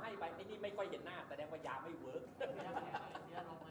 ให้ไปไอ้นี่ไม่ค่อยเห็นหน้าแต่แดงว่ายาไม่เวิร์ก เสียลง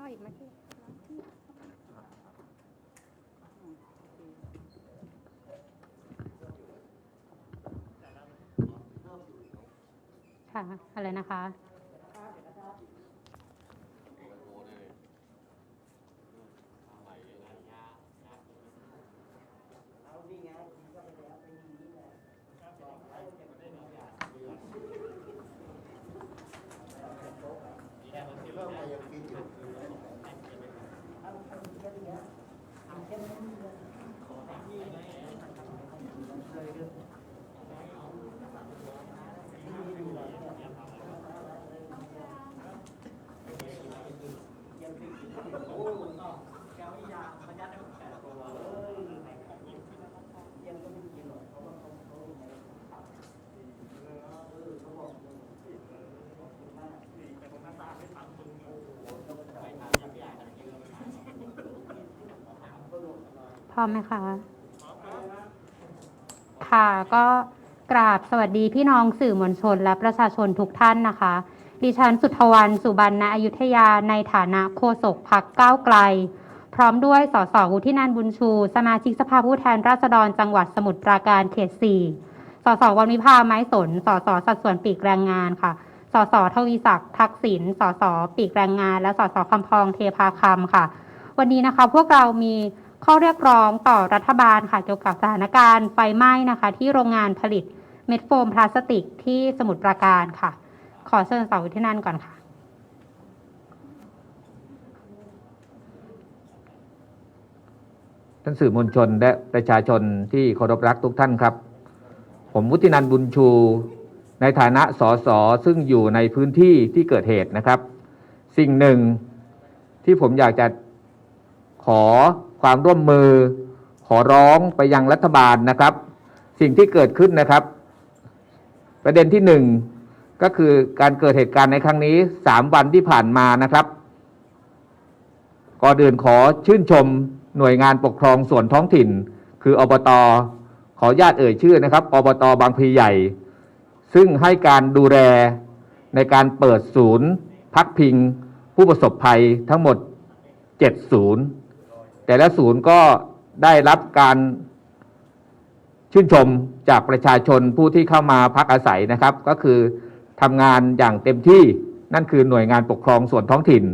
เข้ามาอีกไหมพี่ค่ะ อะไรนะคะ พ ร้อมไหมคะ ค่ะก็กราบสวัสดีพี่น้องสื่อมวลชนและประชาชนทุกท่านนะคะ ดิฉันสุทธวรรณสุบรรณอยุธยาในฐานะโฆษกพักก้าวไกล พร้อมด้วยสสวุฒินันบุญชู สมาชิกสภาผู้แทนราษฎรจังหวัดสมุทรปราการเขต4สสวันวิภาไม้สนสสสัดส่วนปีกแรงงานค่ะสสทวีศักดิ์ทักษิณสสปีกแรงงาน และสสคำพองเทพาคำค่ะ วันนี้นะคะพวกเรามี ข้อเรียกร้องต่อรัฐบาลค่ะเกี่ยวกับสถานการณ์ไฟไหม้นะคะ ที่โรงงานผลิตเม็ดโฟมพลาสติกที่สมุทรปราการค่ะ ขอเชิญสาวที่นั่นก่อนค่ะ ท่านสื่อมวลชนและประชาชนที่เคารพรักทุกท่านครับ ผมวุฒินันท์บุญชู ในฐานะสสซึ่งอยู่ในพื้นที่ที่เกิดเหตุนะครับ สิ่งหนึ่งที่ผมอยากจะขอ ความร่วมมือ ขอร้องไปยังรัฐบาลนะครับ สิ่งที่เกิดขึ้นนะครับ ประเด็นที่หนึ่งก็คือการเกิดเหตุการณ์ในครั้งนี้สามวันที่ผ่านมานะครับก่อนอื่นขอชื่นชมหน่วยงานปกครองส่วนท้องถิ่น คืออบตขอญาตเอ่ยชื่อนะครับอบตบางพลีใหญ่ ซึ่งให้การดูแลในการเปิดศูนย์ พักพิง ผู้ประสบภัยทั้งหมด7ศูนย์ แต่ละศูนย์ก็ได้รับการชื่นชมจากประชาชนผู้ที่เข้ามาพักอาศัยนะครับ ก็คือทำงานอย่างเต็มที่นั่นคือหน่วยงานปกครองส่วนท้องถิ่น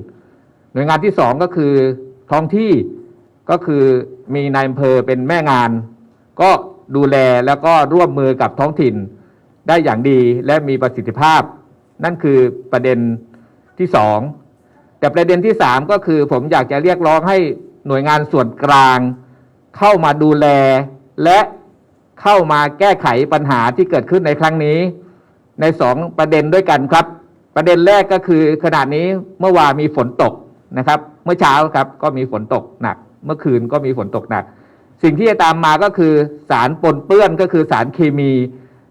หน่วยงานที่สองก็คือท้องที่ก็คือมีนายอำเภอเป็นแม่งาน ก็ดูแลแล้วก็ร่วมมือกับท้องถิ่น ได้อย่างดีและมีประสิทธิภาพ นั่นคือประเด็นที่สองแต่ประเด็นที่สามก็คือผมอยากจะเรียกร้องให้ หน่วยงานส่วนกลาง เข้ามาดูแล และเข้ามาแก้ไขปัญหาที่เกิดขึ้นในครั้งนี้ ในสองประเด็นด้วยกันครับ ประเด็นแรกก็คือขณะนี้เมื่อวานมีฝนตกนะครับ เมื่อเช้าครับก็มีฝนตกหนัก เมื่อคืนก็มีฝนตกหนัก สิ่งที่จะตามมาก็คือสารปนเปื้อนก็คือสารเคมี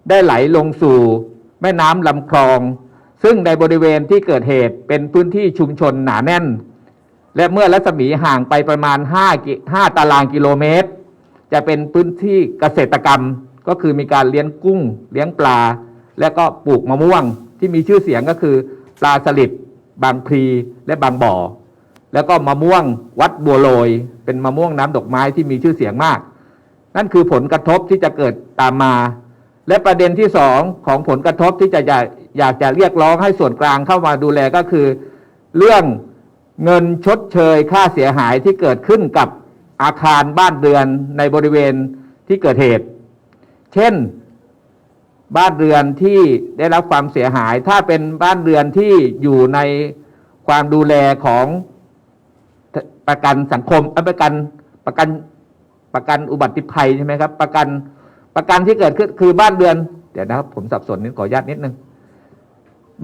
ได้ไหลลงสู่ แม่น้ำลำคลอง ซึ่งในบริเวณที่เกิดเหตุเป็นพื้นที่ชุมชนหนาแน่น และเมื่อรัศมีห่างไปประมาณ5กิ5ตารางกิโลเมตร จะเป็นพื้นที่เกษตรกรรมก็คือมีการเลี้ยงกุ้ง เลี้ยงปลา และก็ปลูกมะม่วง ที่มีชื่อเสียงก็คือปลาสลิดบางพลีและบางบ่อ แล้วก็มะม่วงวัดบัวโรยเป็นมะม่วงน้ำดอกไม้ที่มีชื่อเสียงมาก นั่นคือผลกระทบที่จะเกิดตามมา และประเด็นที่สองของผลกระทบที่จะอยากอยากจะเรียกร้องให้ส่วนกลางเข้ามาดูแลก็คือ เรื่อง เงินชดเชยค่าเสียหายที่เกิดขึ้นกับอาคารบ้านเรือนในบริเวณที่เกิดเหตุ เช่น บ้านเรือนที่ได้รับความเสียหาย ถ้าเป็นบ้านเรือนที่อยู่ในความดูแลของประกันสังคมประกันประกันประกันอุบัติภัยใช่ไหมครับ ประกันประกันที่เกิดขึ้นคือบ้านเรือน เดี๋ยวนะครับผมสับสนนิดขออนุญาตนิดนึง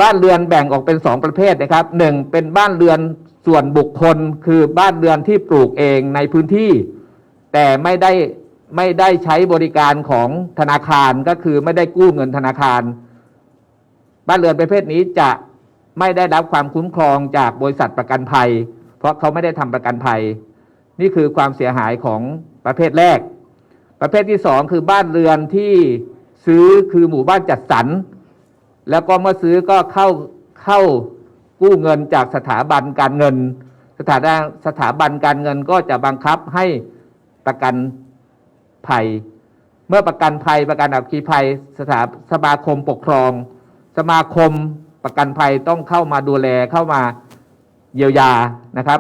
บ้านเรือนแบ่งออกเป็นสองประเภทนะครับหนึ่งเป็นบ้านเรือน ส่วนบุคคลคือบ้านเรือนที่ปลูกเองในพื้นที่ แต่ไม่ได้ไม่ได้ใช้บริการของธนาคารก็คือไม่ได้กู้เงินธนาคาร บ้านเรือนประเภทนี้จะไม่ได้รับความคุ้มครองจากบริษัทประกันภัย เพราะเขาไม่ได้ทำประกันภัย นี่คือความเสียหายของประเภทแรก ประเภทที่สองคือบ้านเรือนที่ซื้อคือหมู่บ้านจัดสรรแล้วก็เมื่อซื้อก็เข้าเข้า กู้เงินจากสถาบันการเงิน สถาบันสถาบันการเงินก็จะบังคับให้ประกันภัย เมื่อประกันภัยประกันอัคคีภัยสถาสมาคมปกครอง สมาคมประกันภัยต้องเข้ามาดูแลเข้ามาเยียวยานะครับ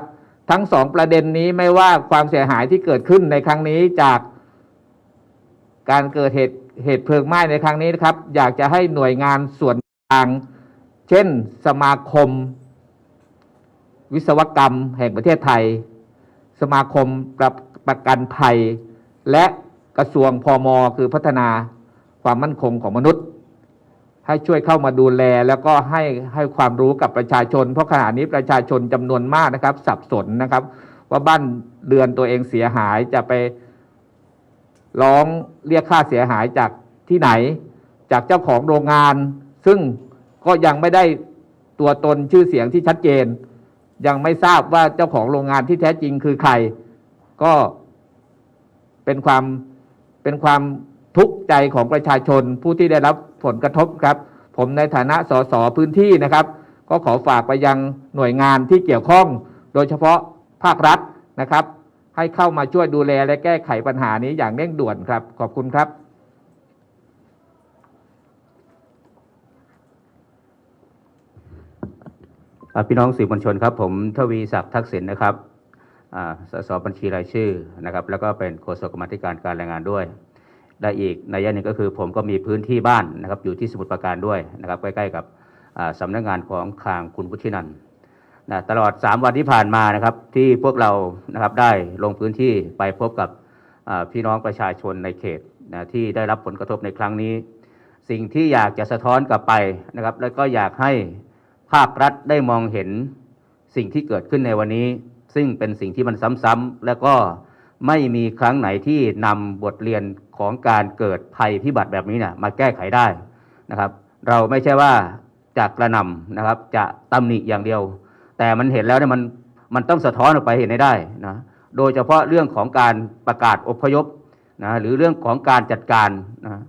ทั้งสองประเด็นนี้ไม่ว่าความเสียหายที่เกิดขึ้นในครั้งนี้จากการเกิดเหตุเหตุเพลิงไหม้ในครั้งนี้นะครับ อยากจะให้หน่วยงานส่วนกลาง เช่นสมาคม วิศวกรรมแห่งประเทศไทย สมาคมประประกันภัย และกระทรวงพมคือพัฒนาความมั่นคงของมนุษย์ ให้ช่วยเข้ามาดูแลแล้วก็ให้ให้ความรู้กับประชาชน เพราะขณะนี้ประชาชนจำนวนมากนะครับ สับสนนะครับ ว่าบ้านเรือนตัวเองเสียหายจะไปร้องเรียกค่าเสียหายจากที่ไหน จากเจ้าของโรงงานซึ่ง ก็ยังไม่ได้ตัวตนชื่อเสียงที่ชัดเจน ยังไม่ทราบว่าเจ้าของโรงงานที่แท้จริงคือใคร ก็เป็นความเป็นความทุกข์ใจของประชาชนผู้ที่ได้รับผลกระทบครับ ผมในฐานะสสพื้นที่นะครับ ก็ขอฝากไปยังหน่วยงานที่เกี่ยวข้อง โดยเฉพาะภาครัฐนะครับ ให้เข้ามาช่วยดูแลและแก้ไขปัญหานี้อย่างเร่งด่วนครับ ขอบคุณครับ อ่า พี่น้องสื่อมวลชนครับ ผมทวีศักดิ์ทักษิณนะครับสสบัญชีรายชื่อนะครับ แล้วก็เป็นโฆษกกรรมาธิการการแรงงานด้วย และอีกในยะหนึ่งก็คือผมก็มีพื้นที่บ้านนะครับ อยู่ที่สมุทรปราการด้วยนะครับ ใกล้ๆกับอ่าสำนักงานของคลังคุณพุทธินันท์นะตลอด 3 วันที่ผ่านมานะครับ ที่พวกเรานะครับได้ลงพื้นที่ไปพบกับพี่น้องประชาชนในเขตนะที่ได้รับผลกระทบในครั้งนี้ สิ่งที่อยากจะสะท้อนกลับไปนะครับ แล้วก็อยากให้ ภาครัฐได้มองเห็นสิ่งที่เกิดขึ้นในวันนี้ ซึ่งเป็นสิ่งที่มันซ้ำๆและก็ไม่มีครั้งไหนที่นำบทเรียนของการเกิดภัยพิบัติแบบนี้เนี่ยมาแก้ไขได้นะครับ เราไม่ใช่ว่าจะกระนำนะครับ จะตำหนิอย่างเดียว แต่มันเห็นแล้วเนี่ยมันมันต้องสะท้อนออกไปเห็นให้ได้นะโดยเฉพาะเรื่องของการประกาศอพยพนะหรือเรื่องของการจัดการนะ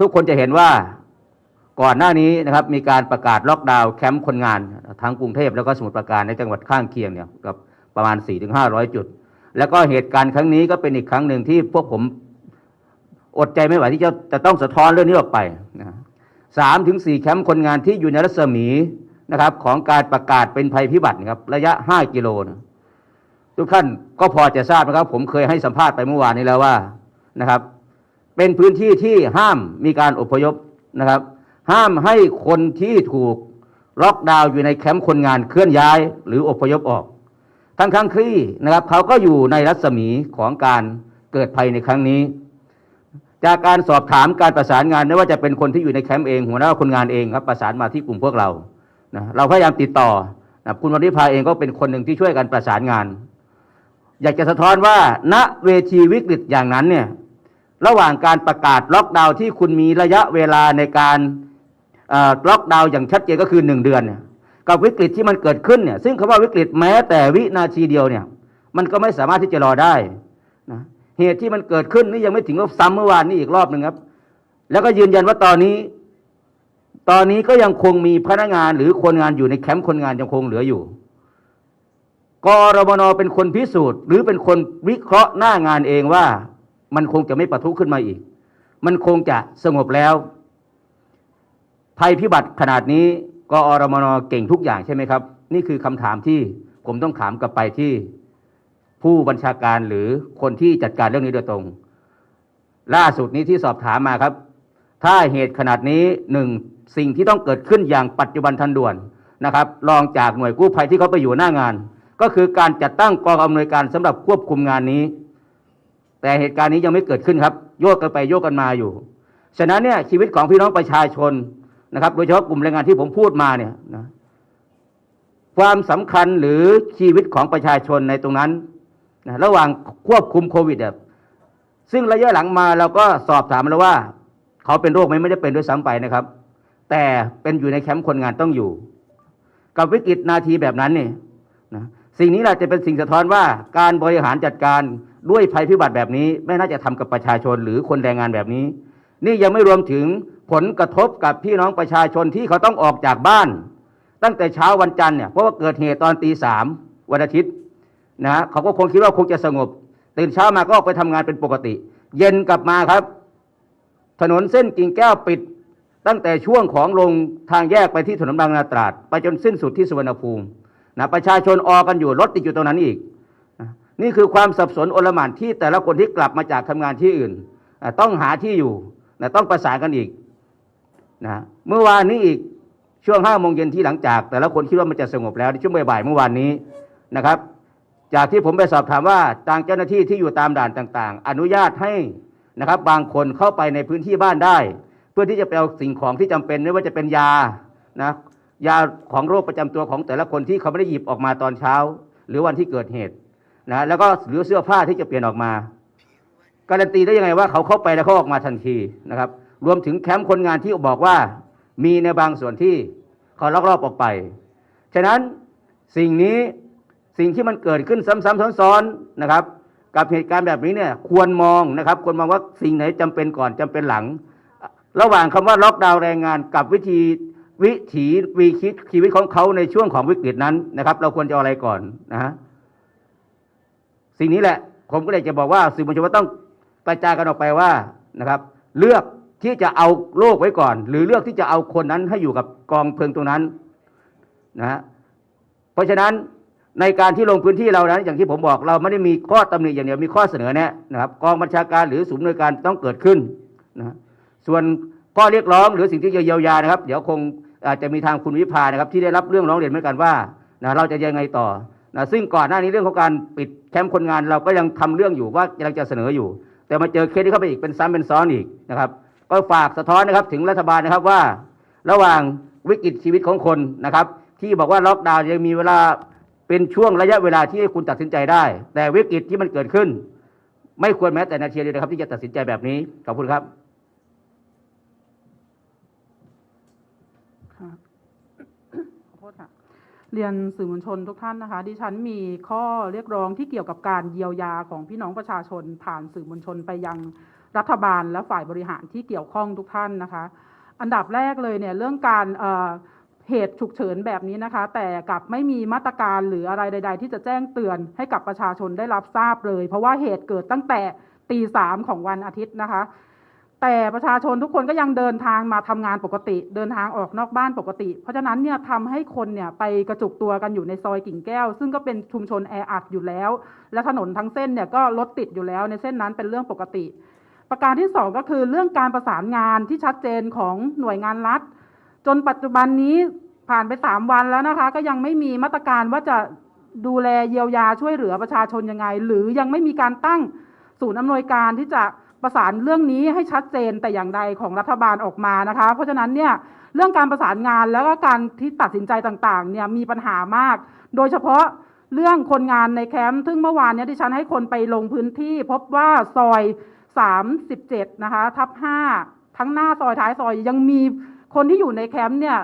ทุกคนจะเห็นว่า ก่อนหน้านี้นะครับมีการประกาศล็อกดาวน์แคมป์คนงาน ทั้งกรุงเทพแล้วก็สมุทรปราการในจังหวัดข้างเคียงเนี่ยกับประมาณ 4-500 จุด แล้วก็เหตุการณ์ครั้งนี้ก็เป็นอีกครั้งหนึ่งที่พวกผมอดใจไม่ไหวที่จะจะต้องสะท้อนเรื่องนี้ออกไปนะสามถึงสี่แคมป์คนงานที่อยู่ในรัศมีนะครับของการประกาศเป็นภัยพิบัตินะครับระยะ 5 กิโลนะทุกท่านก็พอจะทราบนะครับ ผมเคยให้สัมภาษณ์ไปเมื่อวานนี้แล้วว่านะครับ เป็นพื้นที่ที่ห้ามมีการอพยพนะครับ ห้ามให้คนที่ถูกล็อกดาวน์อยู่ในแคมป์คนงานเคลื่อนย้ายหรืออพยพออก ทั้งทั้งๆที่นะครับเขาก็อยู่ในรัศมีของการเกิดภัยในครั้งนี้ จากการสอบถามการประสานงานไม่ว่าจะเป็นคนที่อยู่ในแคมป์เองหัวหน้าคนงานเองครับประสานมาที่กลุ่มพวกเรานะเราพยายามติดต่อนะคุณวันิพาเองก็เป็นคนหนึ่งที่ช่วยกันประสานงาน อยากจะสะท้อนว่าณเวทีวิกฤตอย่างนั้นเนี่ยระหว่างการประกาศล็อกดาวน์ที่คุณมีระยะเวลาในการ ล็อกดาวน์อย่างชัดเจนก็คือหนึ่งเดือนเนี่ยกับวิกฤตที่มันเกิดขึ้นเนี่ยซึ่งคำว่าวิกฤตแม้แต่วินาทีเดียวเนี่ยมันก็ไม่สามารถที่จะรอได้นะเหตุที่มันเกิดขึ้นนี่ยังไม่ถึงกับซ้ำเมื่อวานนี้อีกรอบหนึ่งครับ แล้วก็ยืนยันว่าตอนนี้ ตอนนี้ก็ยังคงมีพนักงานหรือคนงานอยู่ในแคมป์คนงานยังคงเหลืออยู่กรมนเป็นคนพิสูจน์ หรือเป็นคนวิเคราะห์หน้างานเองว่า มันคงจะไม่ปะทุขึ้นมาอีก มันคงจะสงบแล้ว ภัยพิบัติขนาดนี้กอรมนเก่งทุกอย่างใช่ไหมครับ นี่คือคำถามที่ผมต้องถามกลับไปที่ผู้บัญชาการหรือคนที่จัดการเรื่องนี้โดยตรง ล่าสุดนี้ที่สอบถามมาครับ ถ้าเหตุขนาดนี้หนึ่งสิ่งที่ต้องเกิดขึ้นอย่างปัจจุบันทันด่วนนะครับรองจากหน่วยกู้ภัยที่เขาไปอยู่หน้างาน ก็คือการจัดตั้งกองอำนวยการสำหรับควบคุมงานนี้ แต่เหตุการณ์นี้ยังไม่เกิดขึ้นครับ โยกกันไปโยกกันมาอยู่ ฉะนั้นเนี่ยชีวิตของพี่น้องประชาชน นะครับ โดยเฉพาะกลุ่มแรงงานที่ผมพูดมาเนี่ยนะความสำคัญหรือชีวิตของประชาชนในตรงนั้นนะระหว่างควบคุมโควิดเนี่ยซึ่งระยะหลังมาเราก็สอบถามแล้วว่า เขาเป็นโรคไหมไม่ได้เป็นด้วยซ้ำไปนะครับ แต่เป็นอยู่ในแคมป์คนงานต้องอยู่ กับวิกฤตนาทีแบบนั้นเนี่ยนะสิ่งนี้แหละจะเป็นสิ่งสะท้อนว่าการบริหารจัดการด้วยภัยพิบัติแบบนี้ ไม่น่าจะทำกับประชาชนหรือคนแรงงานแบบนี้ นี่ยังไม่รวมถึง ผลกระทบกับพี่น้องประชาชนที่เขาต้องออกจากบ้าน ตั้งแต่เช้าวันจันทร์เนี่ยเพราะว่าเกิดเหตุตอนตีสามวันอาทิตย์นะเขาก็คงคิดว่าคงจะสงบ ตื่นเช้ามาก็ออกไปทำงานเป็นปกติ เย็นกลับมาครับ ถนนเส้นกิ่งแก้วปิด ตั้งแต่ช่วงของลงทางแยกไปที่ถนนบางนาตราด ไปจนสิ้นสุดที่สุวรรณภูมินะประชาชนออกันอยู่รถติดอยู่ตรงนั้นอีก นี่คือความสับสนโอลหม่านที่แต่ละคนที่กลับมาจากทำงานที่อื่น ต้องหาที่อยู่ต้องประสานกันอีก นะเมื่อวานนี้อีกช่วงห้าโมงเย็นที่หลังจาก แต่ละคนคิดว่ามันจะสงบแล้วในช่วงบ่ายๆเมื่อวานนี้นะครับ จากที่ผมไปสอบถามว่าทางเจ้าหน้าที่ที่อยู่ตามด่านต่างๆ อนุญาตให้นะครับ บางคนเข้าไปในพื้นที่บ้านได้ เพื่อที่จะไปเอาสิ่งของที่จำเป็นไม่ว่าจะเป็นยานะยาของโรคประจำตัวของแต่ละคนที่เขาไม่ได้หยิบออกมาตอนเช้า หรือวันที่เกิดเหตุนะแล้วก็หรือเสื้อผ้าที่จะเปลี่ยนออกมา การันตีได้ยังไงว่าเขาเข้าไปแล้วเขาออกมาทันทีนะครับ รวมถึงแคมป์คนงานที่บอกว่ามีในบางส่วนที่เขาลักลอบออกไป ฉะนั้นสิ่งนี้สิ่งที่มันเกิดขึ้นซ้ำๆซ้อนๆนะครับ กับเหตุการณ์แบบนี้เนี่ยควรมองนะครับ ควรมองว่าสิ่งไหนจำเป็นก่อนจำเป็นหลัง ระหว่างคำว่าล็อกดาวน์แรงงานกับวิธีวิถีวีคิดชีวิตของเขาในช่วงของวิกฤตนั้นนะครับ เราควรจะออะไรก่อนนะฮะสิ่งนี้แหละ ผมก็เลยจะบอกว่าสื่อมวลชนต้องกระจายกันออกไปว่านะครับ เลือก ที่จะเอาโลกไว้ก่อน หรือเลือกที่จะเอาคนนั้นให้อยู่กับกองเพลิงตรงนั้นนะฮะเพราะฉะนั้นในการที่ลงพื้นที่เรานั้น อย่างที่ผมบอกเราไม่ได้มีข้อตำหนิอย่างเดียวมีข้อเสนอแนะนะครับ กองบัญชาการหรือศูนย์หน่วยการต้องเกิดขึ้นนะส่วนข้อเรียกร้องหรือสิ่งที่จะเยียวยานะครับ เดี๋ยวคงอาจจะมีทางคุณวิพานะครับ ที่ได้รับเรื่องร้องเรียนเหมือนกันว่านะเราจะยังไงต่อนะซึ่งก่อนหน้านี้เรื่องของการปิดแคมป์คนงานเราก็ยังทำเรื่องอยู่ว่ากำลังจะเสนออยู่ แต่มาเจอเคสที่เข้าไปอีกเป็นซ้ำเป็นซ้อนอีกนะครับ ก็ฝากสะท้อนนะครับถึงรัฐบาลนะครับว่า ระหว่างวิกฤตชีวิตของคนนะครับ ที่บอกว่าล็อกดาวน์ยังมีเวลาเป็นช่วงระยะเวลาที่คุณตัดสินใจได้ แต่วิกฤตที่มันเกิดขึ้น ไม่ควรแม้แต่นาทีเดียวนะครับ ที่จะตัดสินใจแบบนี้ขอบคุณครับขอโทษค่ะเรียนสื่อมวลชนทุกท่านนะคะ ดิฉันมีข้อเรียกร้องที่เกี่ยวกับการเยียวยาของพี่น้องประชาชนผ่านสื่อมวลชนไปยัง รัฐบาลและฝ่ายบริหารที่เกี่ยวข้องทุกท่านนะคะ อันดับแรกเลยเนี่ยเรื่องการเเหตุฉุกเฉินแบบนี้นะคะ แต่กลับไม่มีมาตรการหรืออะไรใด ๆ ที่จะแจ้งเตือนให้กับประชาชนได้รับทราบเลย เพราะว่าเหตุเกิดตั้งแต่ตีสามของวันอาทิตย์นะคะ แต่ประชาชนทุกคนก็ยังเดินทางมาทำงานปกติ เดินทางออกนอกบ้านปกติ เพราะฉะนั้นเนี่ยทำให้คนเนี่ยไปกระจุกตัวกันอยู่ในซอยกิ่งแก้ว ซึ่งก็เป็นชุมชนแออัดอยู่แล้ว และถนนทั้งเส้นเนี่ยก็รถติดอยู่แล้วในเส้นนั้นเป็นเรื่องปกติ ประการที่สองก็คือเรื่องการประสานงานที่ชัดเจนของหน่วยงานรัฐ จนปัจจุบันนี้ผ่านไปสามวันแล้วนะคะ ก็ยังไม่มีมาตรการว่าจะดูแลเยียวยาช่วยเหลือประชาชนยังไง หรือยังไม่มีการตั้งศูนย์อำนวยการที่จะประสานเรื่องนี้ให้ชัดเจนแต่อย่างใดของรัฐบาลออกมานะคะ เพราะฉะนั้นเนี่ยเรื่องการประสานงานแล้วก็การที่ตัดสินใจต่างๆเนี่ยมีปัญหามาก โดยเฉพาะเรื่องคนงานในแคมป์ซึ่งเมื่อวานเนี้ดิฉันให้คนไปลงพื้นที่ พบว่าซอย 37นะคะทับ5ทั้งหน้าซอยท้ายซอยยังมีคนที่อยู่ในแคมป์เนี่ย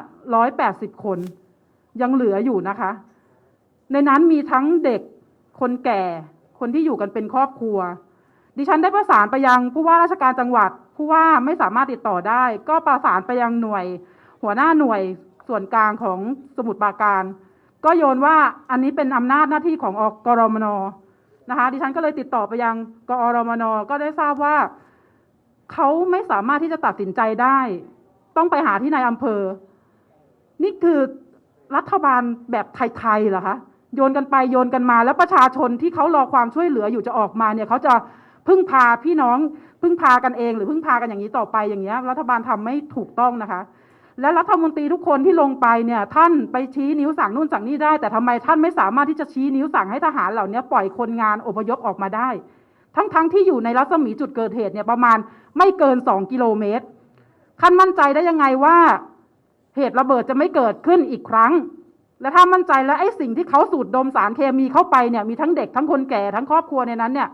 180 คน ยังเหลืออยู่นะคะ ในนั้นมีทั้งเด็กคนแก่ คนที่อยู่กันเป็นครอบครัว ดิฉันได้ประสานไปยังผู้ว่าราชการจังหวัด ผู้ว่าไม่สามารถติดต่อได้ ก็ประสานไปยังหน่วย หัวหน้าหน่วยส่วนกลางของสมุทรปราการ ก็โยนว่าอันนี้เป็นอำนาจหน้าที่ของอกรมน นะคะ ดิฉันก็เลยติดต่อไปยังกอรมนก็ได้ทราบว่า เขาไม่สามารถที่จะตัดสินใจได้ ต้องไปหาที่นายอำเภอ นี่คือรัฐบาลแบบไทยๆเหรอคะโยนกันไปโยนกันมา แล้วประชาชนที่เขารอความช่วยเหลืออยู่จะออกมาเนี่ยเขาจะพึ่งพาพี่น้องพึ่งพากันเอง หรือพึ่งพากันอย่างนี้ต่อไปอย่างเงี้ยรัฐบาลทำไม่ถูกต้องนะคะ และรัฐมนตรีทุกคนที่ลงไปเนี่ยท่านไปชี้นิ้วสั่งนู่นสั่งนี่ได้ แต่ทำไมท่านไม่สามารถที่จะชี้นิ้วสั่งให้ทหารเหล่านี้ปล่อยคนงานอพยพออกมาได้ ทั้งๆทที่อยู่ในรัศมีจุดเกิดเหตุเนี่ยประมาณไม่เกินสองกิโลเมตรท่านมั่นใจได้ยังไงว่าเหตุระเบิดจะไม่เกิดขึ้นอีกครั้ง และถ้ามั่นใจแล้วไอ้สิ่งที่เขาสูดดมสารเคมีเข้าไปเนี่ยมีทั้งเด็กทั้งคนแก่ทั้งครอบครัวในนั้นเนี่ย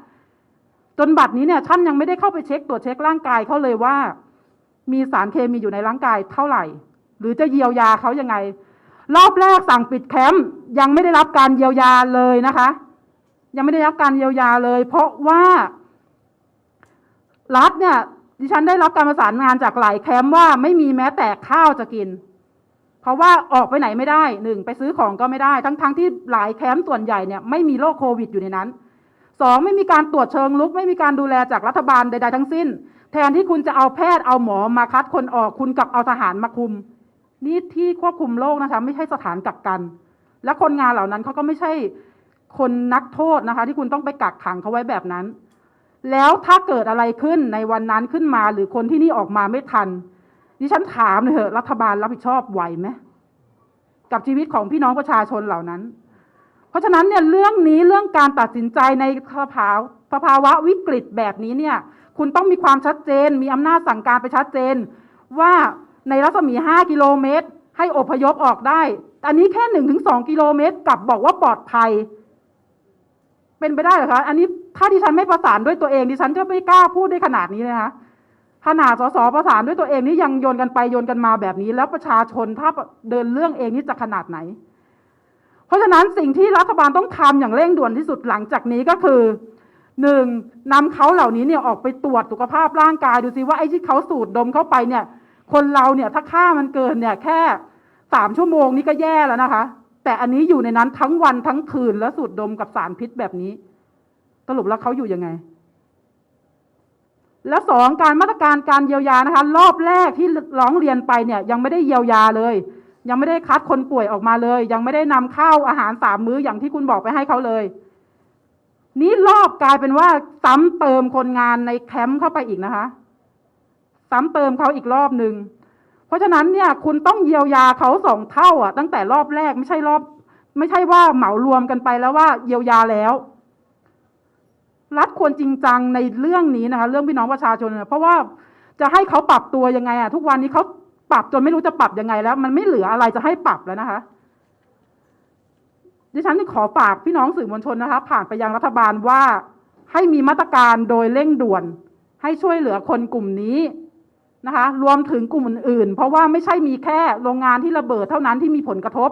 จนบัดนี้เนี่ยท่านยังไม่ได้เข้าไปเช็คตรวจเช็คร่างกายเขาเลยว่า มีสารเคมีอยู่ในร่างกายเท่าไหร่ หรือจะเยียวยาเขายังไง รอบแรกสั่งปิดแคมป์ยังไม่ได้รับการเยียวยาเลยนะคะ ยังไม่ได้รับการเยียวยาเลย เพราะว่ารัฐเนี่ยดิฉันได้รับการประสานงานจากหลายแคมป์ว่าไม่มีแม้แต่ข้าวจะกิน เพราะว่าออกไปไหนไม่ได้หนึ่งไปซื้อของก็ไม่ได้ ทั้งทั้งที่หลายแคมป์ส่วนใหญ่เนี่ยไม่มีโรคโควิดอยู่ในนั้นสองไม่มีการตรวจเชิงลุก ไม่มีการดูแลจากรัฐบาลใด ๆ ทั้งสิ้น แทนที่คุณจะเอาแพทย์เอาหมอมาคัดคนออกคุณกลับเอาทหารมาคุม นี่ที่ควบคุมโรคนะคะ ไม่ใช่สถานกักกัน และคนงานเหล่านั้นเขาก็ไม่ใช่คนนักโทษนะคะ ที่คุณต้องไปกักขังเขาไว้แบบนั้น แล้วถ้าเกิดอะไรขึ้นในวันนั้นขึ้นมาหรือคนที่นี่ออกมาไม่ทันดิฉันถามเลยเถอะรัฐบาลรับผิดชอบไหวไหมกับชีวิตของพี่น้องประชาชนเหล่านั้น ราะฉะนั้นเนี่ยเรื่องนี้เรื่องการตัดสินใจในสภาวะสภาวะวิกฤตแบบนี้เนี่ยคุณต้องมีความชัดเจน มีอำนาจสั่งการไปชัดเจน ว่าในรัศมี 5 กิโลเมตร ให้อพยพออกได้อันนี้แค่1-2กิโลเมตรกลับบอกว่าปลอดภัย เป็นไปได้เหรอคะอันนี้ถ้าดิฉันไม่ประสานด้วยตัวเองดิฉันจะไม่กล้าพูดได้ขนาดนี้เลยนะคะขนาดสสประสานด้วยตัวเองนี่ยังโยนกันไปโยนกันมาแบบนี้ แล้วประชาชนถ้าเดินเรื่องเองนี่จะขนาดไหน ราะฉะนั้นสิ่งที่รัฐบาลต้องทำอย่างเร่งด่วนที่สุดหลังจากนี้ก็คือหนึ่งนำเขาเหล่านี้เนี่ยออกไปตรวจสุขภาพร่างกายดูซิว่าไอ้ที่เขาสูดดมเข้าไปเนี่ย คนเราเนี่ยถ้าค่ามันเกินเนี่ยแค่สามชั่วโมงนี่ก็แย่แล้วนะคะ แต่อันนี้อยู่ในนั้นทั้งวันทั้งคืนแล้วสูดดมกับสารพิษแบบนี้ สรุปแล้วเขาอยู่ยังไง แล้วสองการมาตรการการเยียวยานะคะ รอบแรกที่ร้องเรียนไปเนี่ย ยังไม่ได้เยียวยาเลย ยังไม่ได้คัดคนป่วยออกมาเลย ยังไม่ได้นำข้าวอาหารสามมื้ออย่างที่คุณบอกไปให้เขาเลย นี้รอบกลายเป็นว่าซ้ำเติมคนงานในแคมป์เข้าไปอีกนะคะ ซ้ำเติมเขาอีกรอบหนึ่งเพราะฉะนั้นเนี่ย คุณต้องเยียวยาเขาสองเท่าอะ ตั้งแต่รอบแรกไม่ใช่รอบ ไม่ใช่ว่าเหมารวมกันไปแล้วว่าเยียวยาแล้วรัฐควรจริงจังในเรื่องนี้นะคะ เรื่องพี่น้องประชาชนเนี่ยเพราะว่าจะให้เขาปรับตัวยังไงอะทุกวันนี้เขา ปรับจนไม่รู้จะปรับยังไงแล้ว มันไม่เหลืออะไรจะให้ปรับแล้วนะคะ ดิฉันขอฝากพี่น้องสื่อมวลชนนะคะ ผ่านไปยังรัฐบาลว่าให้มีมาตรการโดยเร่งด่วน ให้ช่วยเหลือคนกลุ่มนี้นะคะ รวมถึงกลุ่มอื่นๆ เพราะว่าไม่ใช่มีแค่โรงงานที่ระเบิดเท่านั้นที่มีผลกระทบ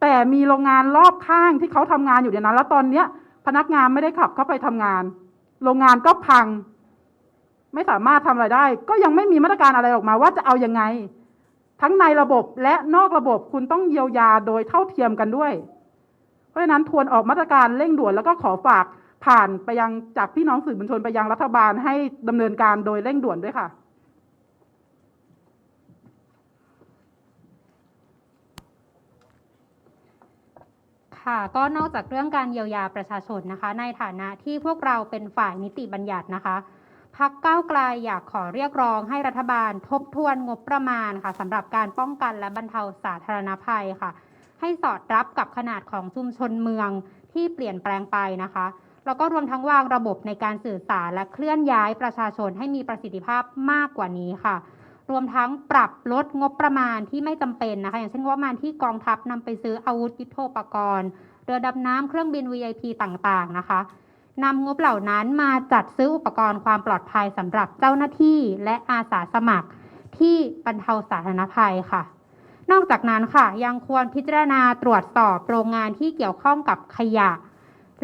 แต่มีโรงงานรอบข้างที่เขาทำงานอยู่ในนั้น แล้วตอนเนี้ย พนักงานไม่ได้ขับเข้าไปทำงาน โรงงานก็พัง ไม่สามารถทำอะไรได้ ก็ยังไม่มีมาตรการอะไรออกมาว่าจะเอายังไง ทั้งในระบบและนอกระบบคุณต้องเยียวยาโดยเท่าเทียมกันด้วย เพราะฉะนั้นทวนออกมาตรการเร่งด่วนแล้วก็ขอฝากผ่านไปยังจากพี่น้องสื่อมวลชนไปยังรัฐบาลให้ดำเนินการโดยเร่งด่วนด้วยค่ะ ค่ะ ก็นอกจากเรื่องการเยียวยาประชาชนนะคะ ในฐานะที่พวกเราเป็นฝ่ายนิติบัญญัตินะคะ พักก้าวไกลอยากขอเรียกร้องให้รัฐบาลทบทวนงบประมาณค่ะสำหรับการป้องกันและบรรเทาสาธารณภัยค่ะ ให้สอดรับกับขนาดของชุมชนเมืองที่เปลี่ยนแปลงไปนะคะ แล้วก็รวมทั้งวางระบบในการสื่อสารและเคลื่อนย้ายประชาชนให้มีประสิทธิภาพมากกว่านี้ค่ะ รวมทั้งปรับลดงบประมาณที่ไม่จำเป็นนะคะ อย่างเช่นงบประมาณที่กองทัพนำไปซื้ออาวุธยุทโธปกรณ์เรือดำน้ำเครื่องบิน VIP ต่างๆนะคะ นำงบเหล่านั้นมาจัดซื้ออุปกรณ์ความปลอดภัยสำหรับเจ้าหน้าที่และอาสาสมัครที่บรรเทาสาธารณภัยค่ะ นอกจากนั้นค่ะ ยังควรพิจารณาตรวจสอบโรงงานที่เกี่ยวข้องกับขยะ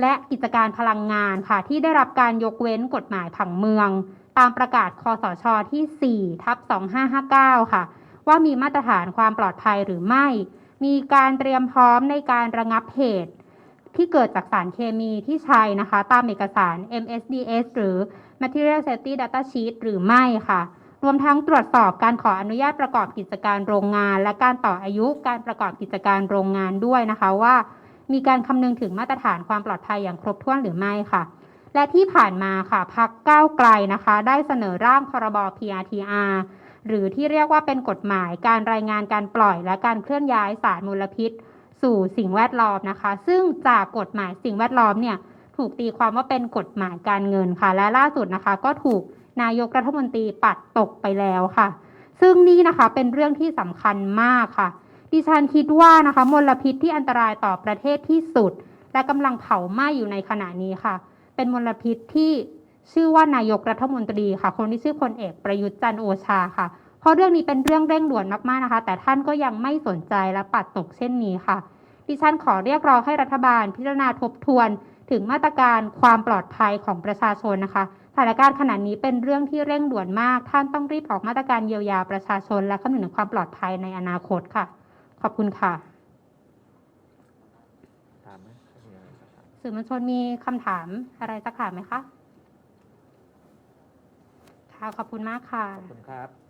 และกิจการพลังงานค่ะ ที่ได้รับการยกเว้นกฎหมายผังเมือง ตามประกาศคอสชที่4ทับ2559 ค่ะ ว่ามีมาตรฐานความปลอดภัยหรือไม่ มีการเตรียมพร้อมในการระงับเหตุ ที่เกิดจากสารเคมีที่ใช้นะคะ ตามเอกสาร MSDS หรือ Material Safety Data Sheet หรือไม่ค่ะ รวมทั้งตรวจสอบการขออนุญาตประกอบกิจการโรงงาน และการต่ออายุการประกอบกิจการโรงงานด้วยนะคะว่า มีการคำนึงถึงมาตรฐานความปลอดภัยอย่างครบถ้วนหรือไม่ค่ะ และที่ผ่านมาค่ะพักก้าวไกลนะคะ ได้เสนอร่างพรบ PRTR หรือที่เรียกว่าเป็นกฎหมายการรายงานการปล่อยและการเคลื่อนย้ายสารมลพิษ สู่สิ่งแวดล้อมนะคะ ซึ่งจากกฎหมายสิ่งแวดล้อมเนี่ยถูกตีความว่าเป็นกฎหมายการเงินค่ะ และล่าสุดนะคะ ก็ถูกนายกรัฐมนตรีปัดตกไปแล้วค่ะ ซึ่งนี่นะคะเป็นเรื่องที่สำคัญมากค่ะ ดิฉันคิดว่านะคะมลพิษที่อันตรายต่อประเทศที่สุด และกำลังเผาไหม้อยู่ในขณะนี้ค่ะ เป็นมลพิษที่ชื่อว่านายกรัฐมนตรีค่ะ คนที่ชื่อพลเอกประยุทธ์จันโอชาค่ะ เพราะเรื่องนี้เป็นเรื่องเร่งด่วนมากๆนะคะ แต่ท่านก็ยังไม่สนใจและปัดตกเช่นนี้ค่ะ ดิฉันขอเรียกร้องให้รัฐบาลพิจารณาทบทวน ถึงมาตรการความปลอดภัยของประชาชนนะคะสถานการณ์ขณะนี้เป็นเรื่องที่เร่งด่วนมาก ท่านต้องรีบออกมาตรการเยียวยาประชาชน และคำนึงถึงความปลอดภัยในอนาคตค่ะ ขอบคุณค่ะสื่อมวลชนมีคำถามอะไรสักถามไหมคะ ค่ะ ขอบคุณมากค่ะ ขอบคุณครับ